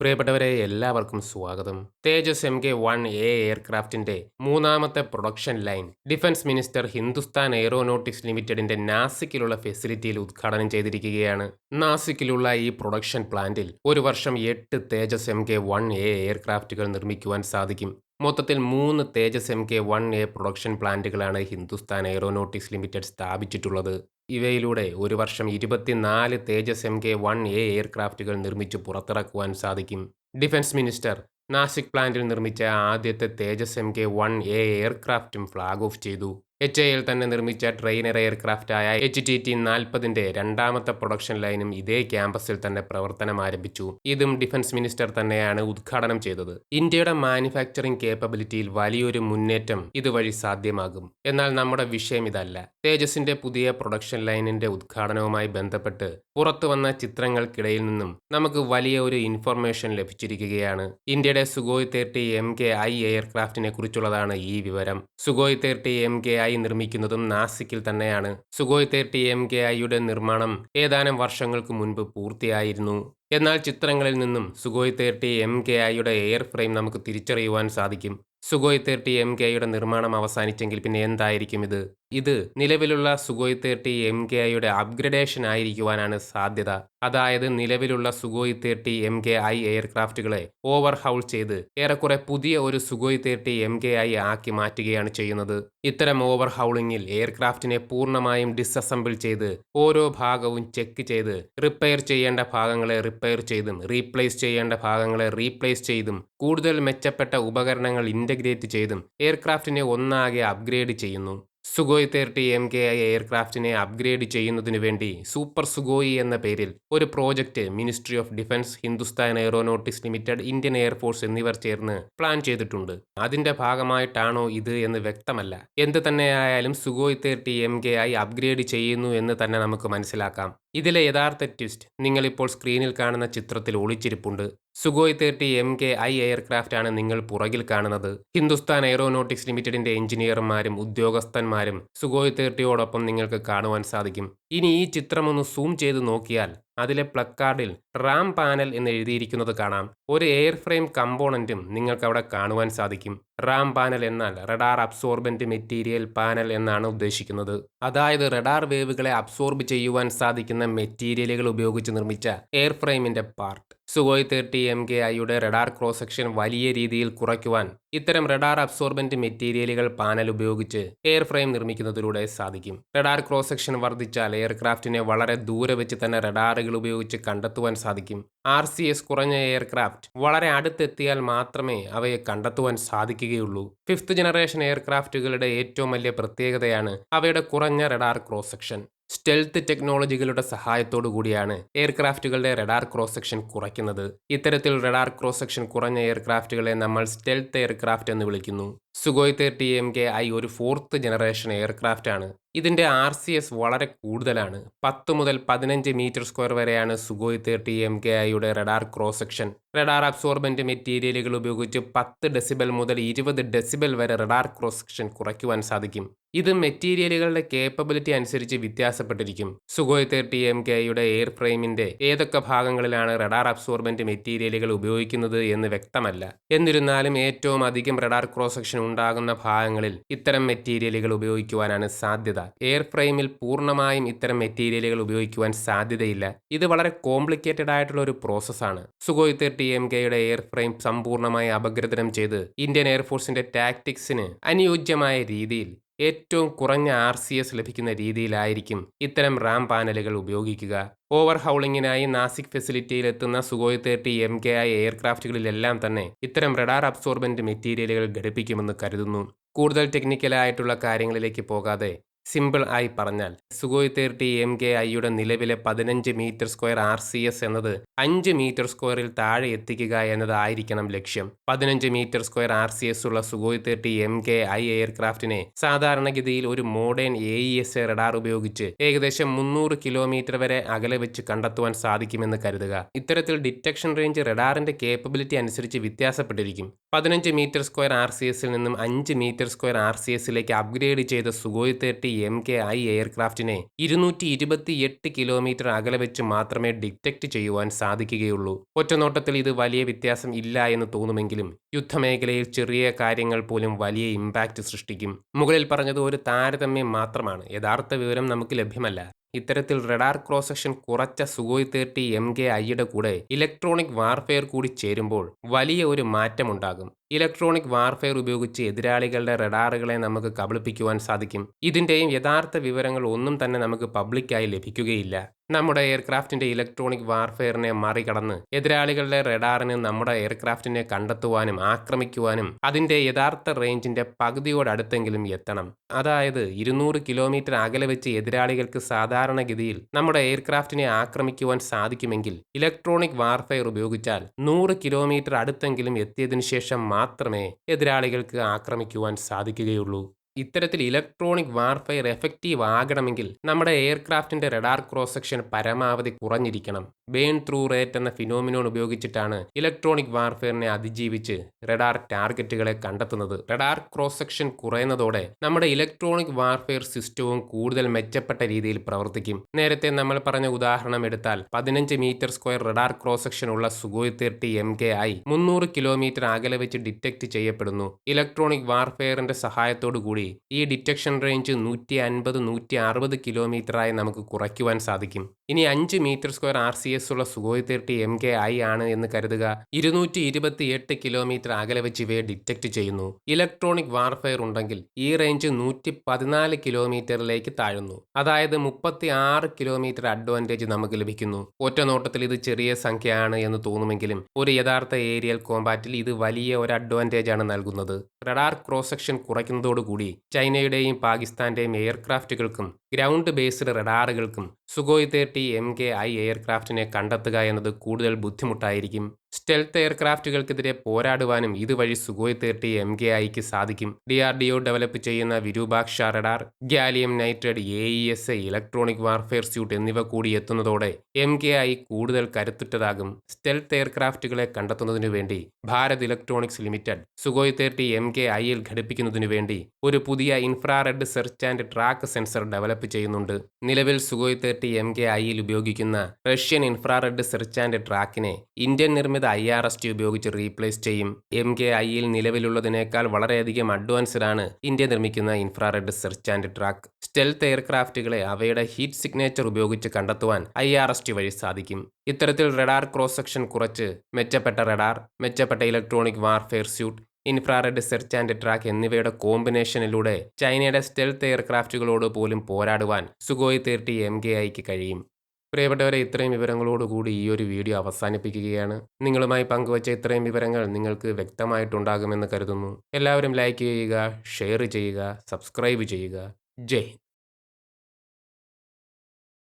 പ്രിയപ്പെട്ടവരെ എല്ലാവർക്കും സ്വാഗതം. Tejas M K one A എയർക്രാഫ്റ്റിന്റെ മൂന്നാമത്തെ production line defence minister Hindustan aeronautics ലിമിറ്റഡിന്റെ നാസിക്കിലുള്ള ഫെസിലിറ്റിയിൽ ഉദ്ഘാടനം ചെയ്തിരിക്കുകയാണ്. നാസിക്കിലുള്ള ഈ പ്രൊഡക്ഷൻ പ്ലാന്റിൽ ഒരു വർഷം എട്ട് Tejas M K one A എയർക്രാഫ്റ്റുകൾ നിർമ്മിക്കുവാൻ സാധിക്കും. മൊത്തത്തിൽ മൂന്ന് Tejas M K one A production പ്ലാന്റുകളാണ് Hindustan aeronautics limited സ്ഥാപിച്ചിട്ടുള്ളത്. ഇവയിലൂടെ ഒരു വർഷം ഇരുപത്തിനാല് Tejas M K one A എയർക്രാഫ്റ്റുകൾ നിർമ്മിച്ച് പുറത്തിറക്കുവാൻ സാധിക്കും. ഡിഫൻസ് മിനിസ്റ്റർ നാസിക് പ്ലാന്റിൽ നിർമ്മിച്ച ആദ്യത്തെ Tejas M K one A എയർക്രാഫ്റ്റും flag off ചെയ്തു. എച്ച് എയിൽ തന്നെ നിർമ്മിച്ച ട്രെയിനർ എയർക്രാഫ്റ്റായ എച്ച് ടി ടി നാൽപ്പതിന്റെ രണ്ടാമത്തെ പ്രൊഡക്ഷൻ ലൈനും ഇതേ ക്യാമ്പസിൽ തന്നെ പ്രവർത്തനം ആരംഭിച്ചു. ഇതും ഡിഫൻസ് മിനിസ്റ്റർ തന്നെയാണ് ഉദ്ഘാടനം ചെയ്തത്. ഇന്ത്യയുടെ മാനുഫാക്ചറിംഗ് കേപ്പബിലിറ്റിയിൽ വലിയൊരു മുന്നേറ്റം ഇതുവഴി സാധ്യമാകും. എന്നാൽ നമ്മുടെ വിഷയം ഇതല്ല. തേജസിന്റെ പുതിയ പ്രൊഡക്ഷൻ ലൈനിന്റെ ഉദ്ഘാടനവുമായി ബന്ധപ്പെട്ട് പുറത്തു വന്ന ചിത്രങ്ങൾക്കിടയിൽ നിന്നും നമുക്ക് വലിയ ഒരു ഇൻഫർമേഷൻ ലഭിച്ചിരിക്കുകയാണ്. ഇന്ത്യയുടെ Sukhoi thirty M K I എയർക്രാഫ്റ്റിനെ കുറിച്ചുള്ളതാണ് ഈ വിവരം. Sukhoi thirty M K I നിർമ്മിക്കുന്നതും നാസിക്കിൽ തന്നെയാണ്. സുഗോയ് തേർട്ടി എം കെ ഐയുടെ നിർമ്മാണം ഏതാനും വർഷങ്ങൾക്ക് മുൻപ് പൂർത്തിയായിരുന്നു. എന്നാൽ ചിത്രങ്ങളിൽ നിന്നും സുഗോയ് തേർട്ടി എം കെ ഐയുടെ എയർ ഫ്രെയിം നമുക്ക് തിരിച്ചറിയുവാൻ സാധിക്കും. സുഗോയ് തേർട്ടി എം കെയുടെ നിർമ്മാണം അവസാനിച്ചെങ്കിൽ പിന്നെ എന്തായിരിക്കും ഇത്? ഇത് നിലവിലുള്ള സുഗോയ് തേർട്ടി എം കെ ഐയുടെ അപ്ഗ്രഡേഷൻ ആയിരിക്കുവാനാണ് സാധ്യത. അതായത് നിലവിലുള്ള Sukhoi thirty M K I എയർക്രാഫ്റ്റുകളെ overhaul ചെയ്ത് ഏറെക്കുറെ പുതിയ ഒരു Sukhoi thirty M K I ആക്കി മാറ്റുകയാണ് ചെയ്യുന്നത്. ഇത്തരം ഓവർ ഹൗളിങ്ങിൽ എയർക്രാഫ്റ്റിനെ പൂർണമായും ഡിസസംബിൾ ചെയ്ത് ഓരോ ഭാഗവും ചെക്ക് ചെയ്ത് റിപ്പയർ ചെയ്യേണ്ട ഭാഗങ്ങളെ റിപ്പയർ ചെയ്തും റീപ്ലേസ് ചെയ്യേണ്ട ഭാഗങ്ങളെ റീപ്ലേസ് ചെയ്തും കൂടുതൽ മെച്ചപ്പെട്ട ഉപകരണങ്ങൾ ഇന്റഗ്രേറ്റ് ചെയ്തും എയർക്രാഫ്റ്റിനെ ഒന്നാകെ അപ്ഗ്രേഡ് ചെയ്യുന്നു. Sukhoi thirty M K I എയർക്രാഫ്റ്റിനെ upgrade ചെയ്യുന്നതിനു വേണ്ടി സൂപ്പർ സുഗോയി എന്ന പേരിൽ ഒരു project ministry of defence Hindustan aeronautics limited Indian air force എന്നിവർ ചേർന്ന് പ്ലാൻ ചെയ്തിട്ടുണ്ട്. അതിന്റെ ഭാഗമായിട്ടാണോ ഇത് എന്ന് വ്യക്തമല്ല. എന്ത് തന്നെയായാലും Sukhoi thirty M K I upgrade ചെയ്യുന്നു എന്ന് തന്നെ നമുക്ക് മനസ്സിലാക്കാം. ഇതിലെ യഥാർത്ഥ ട്വിസ്റ്റ്. നിങ്ങളിപ്പോൾ സ്ക്രീനിൽ കാണുന്ന ചിത്രത്തിൽ ഒളിച്ചിരിപ്പുണ്ട്. Sukhoi thirty M K I aircraft ആണ് നിങ്ങൾ പുറകിൽ കാണുന്നത്. ഹിന്ദുസ്ഥാൻ എയറോനോട്ടിക്സ് ലിമിറ്റഡിന്റെ എഞ്ചിനീയർമാരും ഉദ്യോഗസ്ഥന്മാരും സുഗോയ് തേർട്ടിയോടൊപ്പം നിങ്ങൾക്ക് കാണുവാൻ സാധിക്കും. ഇനി ഈ ചിത്രം ഒന്ന് സൂം ചെയ്ത് നോക്കിയാൽ അതിലെ പ്ലക്കാർഡിൽ റാം പാനൽ എന്ന് എഴുതിയിരിക്കുന്നത് കാണാം. ഒരു എയർ ഫ്രെയിം കമ്പോണന്റും നിങ്ങൾക്ക് അവിടെ കാണുവാൻ സാധിക്കും. റാം പാനൽ എന്നാൽ റഡാർ അബ്സോർബന്റ് മെറ്റീരിയൽ പാനൽ എന്നാണ് ഉദ്ദേശിക്കുന്നത്. അതായത് റഡാർ വേവുകളെ അബ്സോർബ് ചെയ്യുവാൻ സാധിക്കുന്ന മെറ്റീരിയലുകൾ ഉപയോഗിച്ച് നിർമ്മിച്ച എയർ ഫ്രെയിമിന്റെ part. Sukhoi thirty M K ഐയുടെ റഡാർ ക്രോസ് സെക്ഷൻ വലിയ രീതിയിൽ കുറയ്ക്കുവാൻ ഇത്തരം റഡാർ അബ്സോർബന്റ് മെറ്റീരിയലുകൾ പാനൽ ഉപയോഗിച്ച് എയർ ഫ്രെയിം നിർമ്മിക്കുന്നതിലൂടെ സാധിക്കും. റഡാർ ക്രോസ് സെക്ഷൻ വർദ്ധിച്ചാൽ എയർക്രാഫ്റ്റിനെ വളരെ ദൂരെ വെച്ച് തന്നെ റഡാറുകൾ ഉപയോഗിച്ച് കണ്ടെത്തുവാൻ സാധിക്കും. ആർ സി എസ് കുറഞ്ഞ എയർക്രാഫ്റ്റ് വളരെ അടുത്തെത്തിയാൽ മാത്രമേ അവയെ കണ്ടെത്തുവാൻ സാധിക്കുകയുള്ളൂ. ഫിഫ്ത്ത് ജനറേഷൻ എയർക്രാഫ്റ്റുകളുടെ ഏറ്റവും വലിയ പ്രത്യേകതയാണ് അവയുടെ കുറഞ്ഞ റഡാർ ക്രോസ് സെക്ഷൻ. സ്റ്റെൽത്ത് ടെക്നോളജികളുടെ സഹായത്തോടു കൂടിയാണ് എയർക്രാഫ്റ്റുകളുടെ റഡാർ ക്രോസ് സെക്ഷൻ കുറയ്ക്കുന്നത്. ഇത്തരത്തിൽ റഡാർ ക്രോസ് സെക്ഷൻ കുറഞ്ഞ എയർക്രാഫ്റ്റുകളെ നമ്മൾ സ്റ്റെൽത്ത് എയർക്രാഫ്റ്റ് എന്ന് വിളിക്കുന്നു. Sukhoi thirty M K I ഒരു ഫോർത്ത് ജനറേഷൻ എയർക്രാഫ്റ്റ് ആണ്. ഇതിന്റെ ആർ സി എസ് വളരെ കൂടുതലാണ്. പത്ത് മുതൽ പതിനഞ്ച് മീറ്റർ സ്ക്വയർ വരെയാണ് സുഗോയ് തേർട്ടി എം കെ ഐയുടെ radar cross section. Radar absorbent മെറ്റീരിയലുകൾ ഉപയോഗിച്ച് പത്ത് ഡെസിബൽ മുതൽ ഇരുപത് ഡെസിബൽ വരെ റഡാർ ക്രോസ് സെക്ഷൻ കുറയ്ക്കുവാൻ സാധിക്കും. ഇത് മെറ്റീരിയലുകളുടെ കേപ്പബിലിറ്റി അനുസരിച്ച് വ്യത്യാസപ്പെട്ടിരിക്കും. സുഗോയ് തേർട്ടി എം കെ ഐയുടെ എയർ ഫ്രെയിമിന്റെ ഏതൊക്കെ ഭാഗങ്ങളിലാണ് റഡാർ അബ്സോർബന്റ് മെറ്റീരിയലുകൾ ഉപയോഗിക്കുന്നത് എന്ന് വ്യക്തമല്ല. എന്നിരുന്നാലും ഏറ്റവും അധികം റഡാർ ക്രോസ് സെക്ഷൻ ഉണ്ടാകുന്ന ഭാഗങ്ങളിൽ ഇത്തരം മെറ്റീരിയലുകൾ ഉപയോഗിക്കുവാനാണ് സാധ്യത. എയർ ഫ്രെയിമിൽ പൂർണമായും ഇത്തരം മെറ്റീരിയലുകൾ ഉപയോഗിക്കുവാൻ സാധ്യതയില്ല. ഇത് വളരെ കോംപ്ലിക്കേറ്റഡ് ആയിട്ടുള്ള ഒരു പ്രോസസ്സാണ് സുഖോയ് തേർട്ടി എം കെയുടെ എയർ ഫ്രെയിം സമ്പൂർണമായി അപഗ്രഥനം ചെയ്ത് ഇന്ത്യൻ എയർഫോഴ്സിന്റെ ടാക്ടിക്സിന് അനുയോജ്യമായ രീതിയിൽ ഏറ്റവും കുറഞ്ഞ ആർ സി എസ് ലഭിക്കുന്ന രീതിയിലായിരിക്കും ഇത്തരം റാം പാനലുകൾ ഉപയോഗിക്കുക. ഓവർ ഹൗളിങ്ങിനായി നാസിക് ഫെസിലിറ്റിയിൽ എത്തുന്ന Sukhoi thirty M K I എയർക്രാഫ്റ്റുകളിലെല്ലാം തന്നെ ഇത്തരം റഡാർ അബ്സോർബന്റ് മെറ്റീരിയലുകൾ ഘടിപ്പിക്കുമെന്ന് കരുതുന്നു. കൂടുതൽ ടെക്നിക്കലായിട്ടുള്ള കാര്യങ്ങളിലേക്ക് പോകാതെ സിമ്പിൾ ആയി പറഞ്ഞാൽ സുഗോയ് തേർട്ടി എം കെ ഐയുടെ നിലവിലെ പതിനഞ്ച് metre square R C S എന്നത് അഞ്ച് മീറ്റർ സ്ക്വയറിൽ താഴെ എത്തിക്കുക എന്നതായിരിക്കണം ലക്ഷ്യം. പതിനഞ്ച് metre square R C S ഉള്ള Sukhoi thirty M K I എയർക്രാഫ്റ്റിനെ സാധാരണഗതിയിൽ ഒരു modern A E S radar ഉപയോഗിച്ച് ഏകദേശം മുന്നൂറ് കിലോമീറ്റർ വരെ അകലെ വെച്ച് കണ്ടെത്തുവാൻ സാധിക്കുമെന്ന് കരുതുക. ഇത്തരത്തിൽ ഡിറ്റക്ഷൻ റേഞ്ച് റഡാറിന്റെ കേപ്പബിലിറ്റി അനുസരിച്ച് വ്യത്യാസപ്പെട്ടിരിക്കും. പതിനഞ്ച് മീറ്റർ സ്ക്വയർ ആർ സി എസിൽ നിന്നും അഞ്ച് മീറ്റർ സ്ക്വയർ ആർ സി എസിലേക്ക് അപ്ഗ്രേഡ് ചെയ്ത Sukhoi thirty M K I എയർക്രാഫ്റ്റിനെ ഇരുന്നൂറ്റി ഇരുപത്തി എട്ട് കിലോമീറ്റർ അകലെ വെച്ച് മാത്രമേ ഡിറ്റക്ട് ചെയ്യുവാൻ സാധിക്കുകയുള്ളൂ. ഒറ്റനോട്ടത്തിൽ ഇത് വലിയ വ്യത്യാസം ഇല്ല എന്ന് തോന്നുമെങ്കിലും യുദ്ധമേഖലയിൽ ചെറിയ കാര്യങ്ങൾ പോലും വലിയ ഇമ്പാക്റ്റ് സൃഷ്ടിക്കും. മുകളിൽ പറഞ്ഞത് ഒരു താരതമ്യം മാത്രമാണ്. യഥാർത്ഥ വിവരം നമുക്ക് ലഭ്യമല്ല. ഇത്തരത്തിൽ റഡാർ ക്രോസ് സെക്ഷൻ കുറച്ച സുഗോയ് തേർട്ടി എം കെ ഐയുടെ കൂടെ ഇലക്ട്രോണിക് വാർഫെയർ കൂടി ചേരുമ്പോൾ വലിയ ഒരു മാറ്റമുണ്ടാകും. ഇലക്ട്രോണിക് വാർഫെയർ ഉപയോഗിച്ച് എതിരാളികളുടെ റഡാറുകളെ നമുക്ക് കബളിപ്പിക്കുവാൻ സാധിക്കും. ഇതിന്റെയും യഥാർത്ഥ വിവരങ്ങൾ ഒന്നും തന്നെ നമുക്ക് പബ്ലിക്കായി ലഭിക്കുകയില്ല. നമ്മുടെ എയർക്രാഫ്റ്റിന്റെ ഇലക്ട്രോണിക് വാർഫെയറിനെ മറികടന്ന് എതിരാളികളുടെ റഡാറിന് നമ്മുടെ എയർക്രാഫ്റ്റിനെ കണ്ടെത്തുവാനും ആക്രമിക്കുവാനും അതിന്റെ യഥാർത്ഥ റേഞ്ചിന്റെ പകുതിയോടടുത്തെങ്കിലും എത്തണം. അതായത് ഇരുന്നൂറ് കിലോമീറ്റർ അകലെ വെച്ച് എതിരാളികൾക്ക് സാധാരണഗതിയിൽ നമ്മുടെ എയർക്രാഫ്റ്റിനെ ആക്രമിക്കുവാൻ സാധിക്കുമെങ്കിൽ ഇലക്ട്രോണിക് വാർഫെയർ ഉപയോഗിച്ചാൽ നൂറ് കിലോമീറ്റർ അടുത്തെങ്കിലും എത്തിയതിനു ശേഷം മാത്രമേ എതിരാളികൾക്ക് ആക്രമിക്കുവാൻ സാധിക്കുകയുള്ളൂ. ഇത്തരത്തിൽ ഇലക്ട്രോണിക് വാർഫെയർ എഫക്റ്റീവ് ആകണമെങ്കിൽ നമ്മുടെ എയർക്രാഫ്റ്റിന്റെ റഡാർ ക്രോസ് സെക്ഷൻ പരമാവധി കുറഞ്ഞിരിക്കണം. ബേൺ ത്രൂ റേറ്റ് എന്ന ഫിനോമിനോൺ ഉപയോഗിച്ചിട്ടാണ് ഇലക്ട്രോണിക് വാർഫെയറിനെ അതിജീവിച്ച് റഡാർ ടാർഗറ്റുകളെ കണ്ടെത്തുന്നത്. റഡാർ ക്രോസ് സെക്ഷൻ കുറയുന്നതോടെ നമ്മുടെ ഇലക്ട്രോണിക് വാർഫെയർ സിസ്റ്റവും കൂടുതൽ മെച്ചപ്പെട്ട രീതിയിൽ പ്രവർത്തിക്കും. നേരത്തെ നമ്മൾ പറഞ്ഞ ഉദാഹരണം എടുത്താൽ പതിനഞ്ച് metre square radar cross section ഉള്ള സുഗോയ് തേർട്ടി എം കെ ആയി മുന്നൂറ് കിലോമീറ്റർ അകലെ വെച്ച് ഡിറ്റക്ട് ചെയ്യപ്പെടുന്നു. ഇലക്ട്രോണിക് വാർഫെയറിന്റെ സഹായത്തോടു കൂടി ഈ ഡിറ്റക്ഷൻ റേഞ്ച് നൂറ്റി അൻപത് നൂറ്റി അറുപത് കിലോമീറ്ററായി നമുക്ക് കുറയ്ക്കുവാൻ സാധിക്കും. ഇനി അഞ്ച് metre square R C S ഉള്ള Sukhoi thirty M K I ആണ് എന്ന് കരുതുക. ഇരുന്നൂറ്റി ഇരുപത്തി എട്ട് കിലോമീറ്റർ അകലെ വെച്ച് ഇവയെ ഡിറ്റക്ട് ചെയ്യുന്നു. ഇലക്ട്രോണിക് വാർഫെയർ ഉണ്ടെങ്കിൽ ഈ റേഞ്ച് നൂറ്റി പതിനാല് കിലോമീറ്ററിലേക്ക് താഴുന്നു. അതായത് മുപ്പത്തി ആറ് കിലോമീറ്റർ അഡ്വാന്റേജ് നമുക്ക് ലഭിക്കുന്നു. ഒറ്റ നോട്ടത്തിൽ ഇത് ചെറിയ സംഖ്യയാണ് എന്ന് തോന്നുമെങ്കിലും ഒരു യഥാർത്ഥ ഏരിയൽ കോമ്പാറ്റിൽ ഇത് വലിയ ഒരു അഡ്വാന്റേജ് ആണ് നൽകുന്നത്. റഡാർ ക്രോസ് സെക്ഷൻ കുറയ്ക്കുന്നതോടുകൂടി ചൈനയുടെയും പാകിസ്ഥാന്റെയും എയർക്രാഫ്റ്റുകൾക്കും ground based റഡാറുകൾക്കും Sukhoi thirty M K I എയർക്രാഫ്റ്റിനെ കണ്ടെത്തുക എന്നത് കൂടുതൽ ബുദ്ധിമുട്ടായിരിക്കും. സ്റ്റെൽത്ത് എയർക്രാഫ്റ്റുകൾക്കെതിരെ പോരാടുവാനും ഇതുവഴി സുഗോയ് തേർട്ടി എം കെ ഐക്ക് സാധിക്കും. D R D O develop ചെയ്യുന്ന Virupaksha radar gallium nitride A E S electronic warfare suite എന്നിവ കൂടി എത്തുന്നതോടെ എം കെ ഐ കൂടുതൽ കരുത്തുറ്റതാകും. സ്റ്റെൽത്ത് എയർക്രാഫ്റ്റുകളെ കണ്ടെത്തുന്നതിനു വേണ്ടി Bharat electronics limited Sukhoi thirty M K ഐയിൽ ഘടിപ്പിക്കുന്നതിനു വേണ്ടി ഒരു പുതിയ infrared search and track sensor develop ചെയ്യുന്നുണ്ട്. നിലവിൽ സുഗോയ് തേർട്ടി എം കെ ഐയിൽ ഉപയോഗിക്കുന്ന റഷ്യൻ ഇൻഫ്രാറെഡ് സെർച്ച് ആൻഡ് ട്രാക്കിനെ ഇന്ത്യൻ നിർമ്മിത ഐ ആർ എസ് ടി ഉപയോഗിച്ച് റീപ്ലേസ് ചെയ്യും. എം കെ ഐയിൽ നിലവിലുള്ളതിനേക്കാൾ വളരെയധികം അഡ്വാൻസ്ഡ് ആണ് ഇന്ത്യ നിർമ്മിക്കുന്ന infrared search and track stealth എയർക്രാഫ്റ്റുകളെ അവയുടെ ഹീറ്റ് സിഗ്നേച്ചർ ഉപയോഗിച്ച് കണ്ടെത്തുവാൻ ഐ ആർ എസ് ടി വഴി സാധിക്കും. ഇത്തരത്തിൽ റഡാർ ക്രോസ് സെക്ഷൻ കുറച്ച് മെച്ചപ്പെട്ട റഡാർ മെച്ചപ്പെട്ട electronic warfare suite infrared search and track എന്നിവയുടെ കോമ്പിനേഷനിലൂടെ ചൈനയുടെ സ്റ്റെൽത്ത് എയർക്രാഫ്റ്റുകളോട് പോലും പോരാടുവാൻ സുഗോയ് തേർട്ടി എം കെ ഐക്ക് കഴിയും. പ്രിയപ്പെട്ടവരെ ഇത്രയും വിവരങ്ങളോടുകൂടി ഈ ഒരു വീഡിയോ അവസാനിപ്പിക്കുകയാണ്. നിങ്ങളുമായി പങ്കുവച്ച ഇത്രയും വിവരങ്ങൾ നിങ്ങൾക്ക് വ്യക്തമായിട്ടുണ്ടാകുമെന്ന് കരുതുന്നു. എല്ലാവരും ലൈക്ക് ചെയ്യുക ഷെയർ ചെയ്യുക സബ്സ്ക്രൈബ് ചെയ്യുക. ജയ്